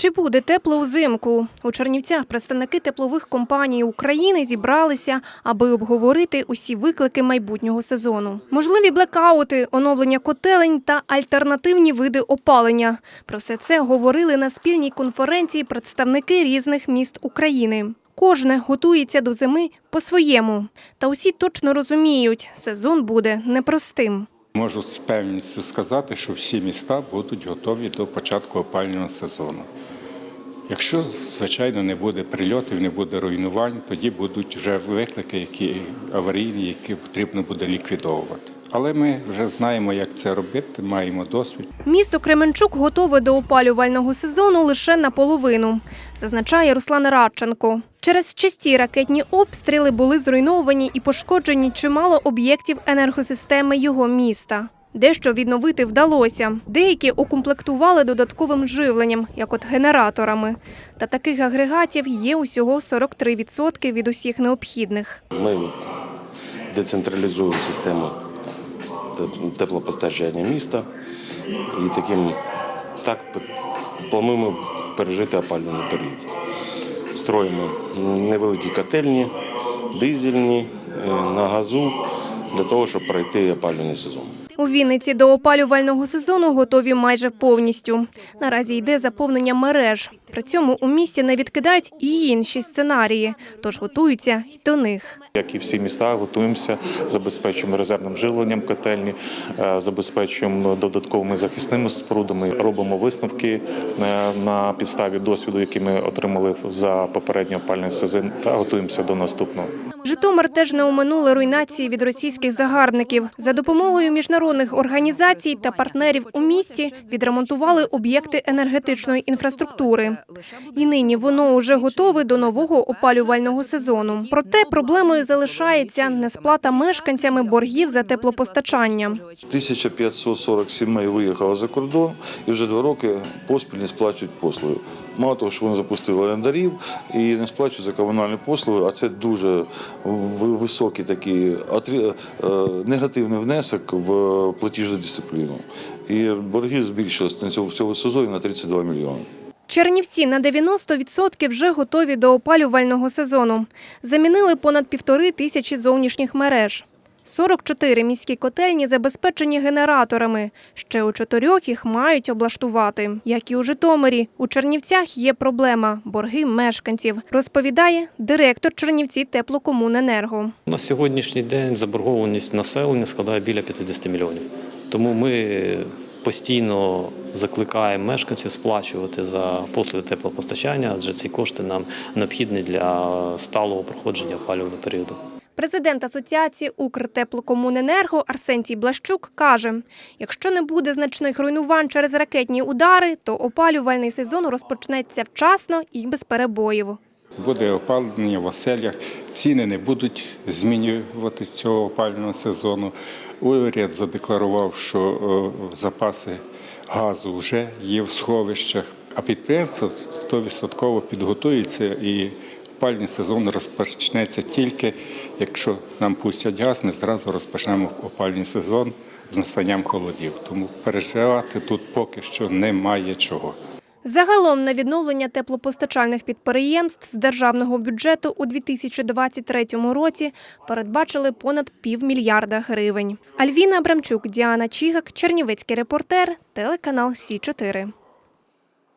Чи буде тепло взимку? У Чернівцях представники теплових компаній України зібралися, аби обговорити усі виклики майбутнього сезону. Можливі блекаути, оновлення котелень та альтернативні види опалення. Про все це говорили на спільній конференції представники різних міст України. Кожне готується до зими по-своєму. Та усі точно розуміють, сезон буде непростим. Можу з певністю сказати, що всі міста будуть готові до початку опалювального сезону. Якщо, звичайно, не буде прильотів, не буде руйнувань, тоді будуть вже виклики, які аварійні, які потрібно буде ліквідовувати. Але ми вже знаємо, як це робити, маємо досвід. Місто Кременчук готове до опалювального сезону лише наполовину, зазначає Руслан Радченко. Через часті ракетні обстріли були зруйновані і пошкоджені чимало об'єктів енергосистеми його міста. Дещо відновити вдалося. Деякі укомплектували додатковим живленням, як от генераторами. Та таких агрегатів є усього 43% від усіх необхідних. Ми децентралізуємо систему теплопостачання міста і таким так плануємо пережити опалювальний період. Строїмо невеликі котельні, дизельні е, на газу для того, щоб пройти опалювальний сезон. У Вінниці до опалювального сезону готові майже повністю. Наразі йде заповнення мереж. При цьому у місті не відкидають і інші сценарії, тож готуються й до них. Як і всі міста, готуємося, забезпечуємо резервним живленням котельні, е, забезпечуємо додатковими захисними спорудами, робимо висновки е, на підставі досвіду, який ми отримали за попередній опальний сезон, та готуємося до наступного. Житомир теж не оминули руйнації від російських загарбників. За допомогою міжнародних організацій та партнерів у місті відремонтували об'єкти енергетичної інфраструктури. І нині воно уже готове до нового опалювального сезону. Проте проблемою залишається несплата мешканцями боргів за теплопостачання. 1540 сімей виїхало за кордон і вже два роки поспіль не сплачують послуги. Мало того, що вони запустили орендарів і не сплачують за комунальні послуги, а це дуже високий такий е, негативний внесок в платіжну дисципліну. І борги збільшились на цьому сезоні на 32 мільйони. Чернівці на 90% вже готові до опалювального сезону. Замінили понад півтори тисячі зовнішніх мереж. 44 міські котельні забезпечені генераторами. Ще у чотирьох їх мають облаштувати. Як і у Житомирі, у Чернівцях є проблема – борги мешканців, розповідає директор Чернівці теплокомуненерго. На сьогоднішній день заборгованість населення складає біля 50 мільйонів. Тому ми постійно закликаємо мешканців сплачувати за послуги теплопостачання, адже ці кошти нам необхідні для сталого проходження опалювального періоду. Президент Асоціації «Укртеплокомуненерго» Арсентій Блащук каже, якщо не буде значних руйнувань через ракетні удари, то опалювальний сезон розпочнеться вчасно і без перебоїв. Буде опалення в оселях, ціни не будуть змінювати цього опалювального сезону. Уряд задекларував, що е, запаси газу вже є в сховищах, а підприємство 100% підготується і опалювальний сезон розпочнеться тільки, якщо нам пустять газ, ми зразу розпочнемо опалювальний сезон з настанням холодів. Тому переживати тут поки що немає чого. Загалом на відновлення теплопостачальних підприємств з державного бюджету у 2023 році передбачили понад півмільярда гривень. Альвіна Абрамчук, Діана Чігак, Чернівецький репортер, телеканал Сі 4